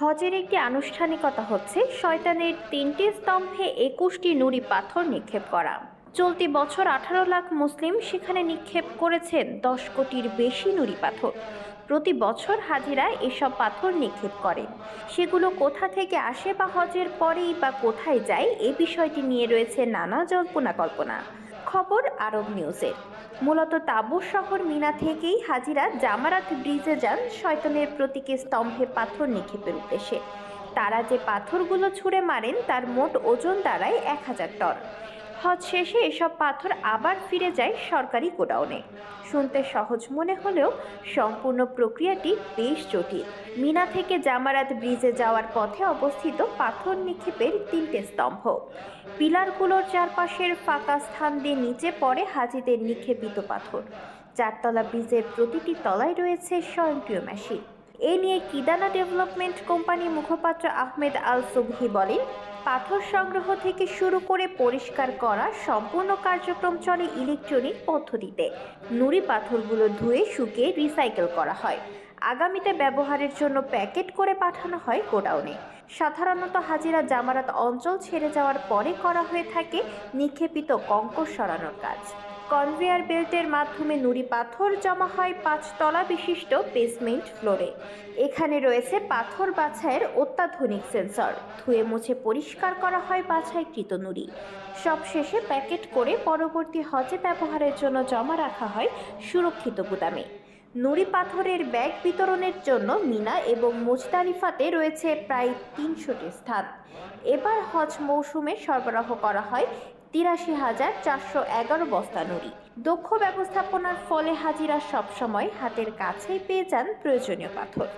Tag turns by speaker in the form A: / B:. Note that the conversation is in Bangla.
A: হজের একটি আনুষ্ঠানিকতা হচ্ছে শয়তানের তিনটি স্তম্ভে একুশটি নুড়ি পাথর নিক্ষেপ করা। চলতি বছর আঠারো লাখ মুসলিম সেখানে নিক্ষেপ করেছেন দশ কোটির বেশি নুড়ি পাথর। প্রতি বছর হাজিরা এসব পাথর নিক্ষেপ করেন সেগুলো কোথা থেকে আসে বা হজের পরেই বা কোথায় যায়, এ বিষয়টি নিয়ে রয়েছে নানা জল্পনা কল্পনা। খবর আরব নিউজের মূলত তাবুর শহর মিনা থেকেই হাজিরা জামারাত ব্রিজে যান শয়তানের প্রতীকে স্তম্ভে পাথর নিক্ষেপের উদ্দেশ্যে। তারা যে পাথরগুলো ছুঁড়ে মারেন, তার মোট ওজন দাঁড়ায় এক হাজার টন। হজ শেষে এসব পাথর আবার ফিরে যায় সরকারি গোডাউনে। শুনতে সহজ মনে হলেও সম্পূর্ণ প্রক্রিয়াটি বেশ জটিল। মিনা থেকে জামারাত ব্রিজে যাওয়ার পথে অবস্থিত পাথর নিক্ষেপের তিনটে স্তম্ভ। পিলারগুলোর চারপাশের ফাঁকা স্থান দিয়ে নিচে পড়ে হাজিদের নিক্ষেপিত পাথর। চারতলা ব্রিজের প্রতিটি তলায় রয়েছে স্বয়ংক্রিয় মেশিন। এ নিয়ে কিদানা ডেভেলপমেন্ট কোম্পানির মুখপাত্র আহমেদ আল সুবহি বলেন, পাথর সংগ্রহ থেকে শুরু করে পরিষ্কার করা সম্পূর্ণ কার্যক্রম চলে ইলেকট্রনিক পদ্ধতিতে। নুড়ি পাথরগুলো ধুয়ে, শুকিয়ে রিসাইকেল করা হয়। আগামীতে ব্যবহারের জন্য প্যাকেট করে পাঠানো হয় গোডাউনে। সাধারণত হাজিরা জামারাত অঞ্চল ছেড়ে যাওয়ার পরে করা হয়ে থাকে নিক্ষেপিত কঙ্কর সরানোর কাজ। কনভেয়ার বেল্টের মাধ্যমে নুড়ি পাথর জমা হয় পাঁচতলা বিশিষ্ট বেসমেন্ট ফ্লোরে এখানে রয়েছে পাথর বাছাইয়ের অত্যাধুনিক সেন্সর ধুয়ে মুছে পরিষ্কার করা হয় বাছাইকৃত নুড়ি। সবশেষে প্যাকেট করে পরবর্তী হজে ব্যবহারের জন্য জমা রাখা হয় সুরক্ষিত গুদামে। নুড়ি পাথরের ব্যাগ বিতরণের জন্য মিনা এবং মুজদালিফাতে রয়েছে প্রায় তিনশোটি স্থান। এবার হজ মৌসুমে সরবরাহ করা হয় তিরাশি হাজার চারশো এগারো বস্তা নুড়ি। দক্ষ ব্যবস্থাপনার ফলে হাজিরা সবসময় হাতের কাছেই পেয়ে যান প্রয়োজনীয় পাথর।